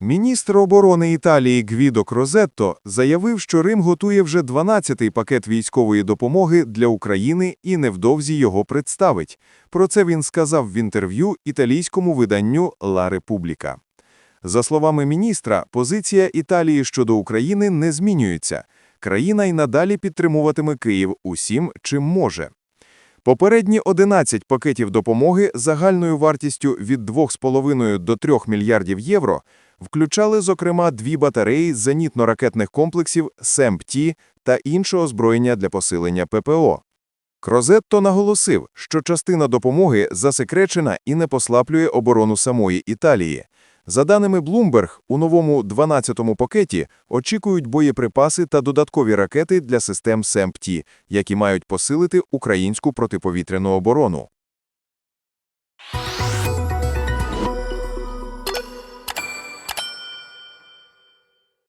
Міністр оборони Італії Гвідо Крозетто заявив, що Рим готує вже 12-й пакет військової допомоги для України і невдовзі його представить. Про це він сказав в інтерв'ю італійському виданню «Ла Републіка». За словами міністра, позиція Італії щодо України не змінюється. Країна й надалі підтримуватиме Київ усім, чим може. Попередні 11 пакетів допомоги загальною вартістю від 2,5 до 3 мільярдів євро включали, зокрема, дві батареї зенітно-ракетних комплексів СЕМПТі та інше озброєння для посилення ППО. Крозетто наголосив, що частина допомоги засекречена і не послаблює оборону самої Італії. За даними Bloomberg, у новому 12-му пакеті очікують боєприпаси та додаткові ракети для систем СЕМПТі, які мають посилити українську протиповітряну оборону.